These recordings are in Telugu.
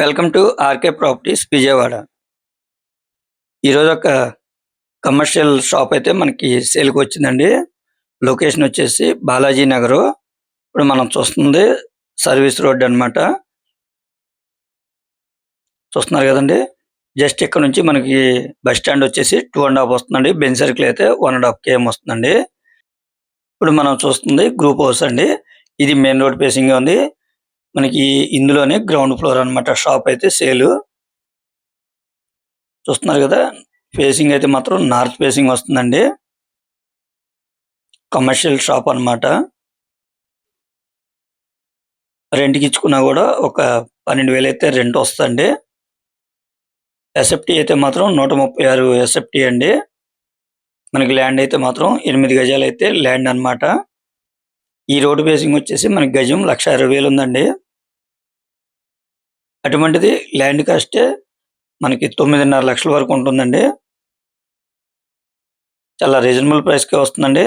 Welcome to RK properties Vijayawada. ఈరోజు ఒక కమర్షియల్ షాప్ అయితే మనకి సేల్కి వచ్చిందండి. లొకేషన్ వచ్చేసి బాలాజీ నగరు. ఇప్పుడు మనం చూస్తుంది సర్వీస్ రోడ్ అన్నమాట. చూస్తున్నారు కదండి? జస్ట్ ఇక్కడ నుంచి మనకి బస్ స్టాండ్ వచ్చేసి టూ అండ్ హాఫ్ వస్తుందండి. బెంచ్ సర్కిల్ అయితే వన్ అండ్ హాఫ్ కేఎం వస్తుందండి. ఇప్పుడు మనం చూస్తుంది గ్రూప్ హౌస్ అండి. ఇది మెయిన్ రోడ్ ఫేసింగ్ ఉంది. మనకి ఇందులోనే గ్రౌండ్ ఫ్లోర్ అన్నమాట. షాప్ అయితే సేల్ చూస్తున్నారు కదా? ఫేసింగ్ అయితే మాత్రం నార్త్ ఫేసింగ్ వస్తుందండి. కమర్షియల్ షాప్ అన్నమాట. రెంట్కి ఇచ్చుకున్నా కూడా ఒక పన్నెండు వేలు అయితే రెంట్ వస్తుందండి. ఎస్ఎఫ్టీ అయితే మాత్రం నూట ముప్పై ఆరు ఎస్ఎఫ్టీ అండి. మనకి ల్యాండ్ అయితే మాత్రం ఎనిమిది గజాలు అయితే ల్యాండ్ అన్నమాట. ఈ రోడ్డు ఫేసింగ్ వచ్చేసి మనకి గజం లక్ష అరవై వేలు ఉందండి. అటువంటిది ల్యాండ్ కాస్టే మనకి తొమ్మిదిన్నర లక్షల వరకు ఉంటుందండి. చాలా రీజనబుల్ ప్రైస్కే వస్తుందండి.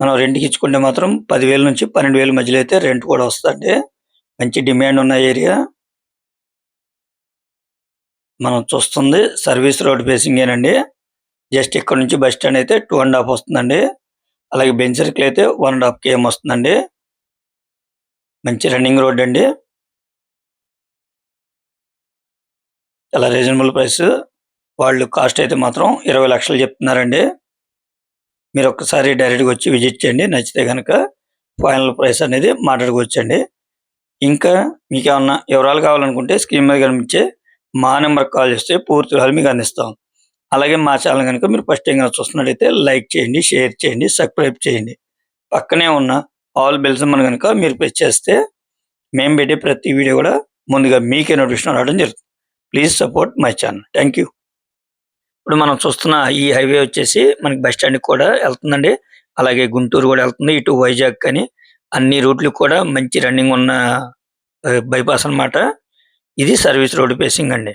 మనం రెంట్కి ఇచ్చుకుంటే మాత్రం పదివేల నుంచి పన్నెండు వేల మధ్యలో అయితే రెంట్ కూడా వస్తుందండి. మంచి డిమాండ్ ఉన్న ఏరియా. మనం చూస్తుంది సర్వీస్ రోడ్ ఫేసింగ్ జస్ట్ ఇక్కడ నుంచి బస్ స్టాండ్ అయితే టూ అండ్ హాఫ్ వస్తుందండి. అలాగే బెంచ్ సర్కిల్ అయితే వన్ అండ్ హాఫ్ కేఎం వస్తుందండి. మంచి రన్నింగ్ రోడ్ అండి. చాలా రీజనబుల్ ప్రైస్. వాళ్ళు కాస్ట్ అయితే మాత్రం ఇరవై లక్షలు చెప్తున్నారండి. మీరు ఒక్కసారి డైరెక్ట్గా వచ్చి విజిట్ చేయండి. నచ్చితే కనుక ఫైనల్ ప్రైస్ అనేది మాట్లాడుకోవచ్చండి. ఇంకా మీకు ఏమన్నా వివరాలు కావాలనుకుంటే స్క్రీన్ మీద కనిపించే మా నెంబర్కి కాల్ చేస్తే పూర్తి వివరాలు మీకు అందిస్తాం. అలాగే మా ఛానల్ కనుక మీరు ఫస్ట్ టైం కనుక చూస్తున్నట్టయితే లైక్ చేయండి షేర్ చేయండి సబ్స్క్రైబ్ చేయండి. పక్కనే ఉన్న ఆల్ బెల్స్ మన కనుక మీరు ప్రెస్ చేస్తే మేము పెట్టే ప్రతి వీడియో కూడా ముందుగా మీకే నోటిఫికేషన్ రావడం జరుగుతుంది. Please support my channel thank you ఇప్పుడు మనం చూస్తున్న ఈ హైవే వచ్చేసి మనకి బస్ స్టాండ్ కూడా వెళ్తుందండి. అలాగే గుంటూరు కూడా వెళ్తుంది. ఇటు వైజాగ్ కానీ అన్ని రూట్లు కూడా మంచి రన్నింగ్ ఉన్న బైపాస్ అన్నమాట. ఇది సర్వీస్ రోడ్ ఫేసింగ్ అండి.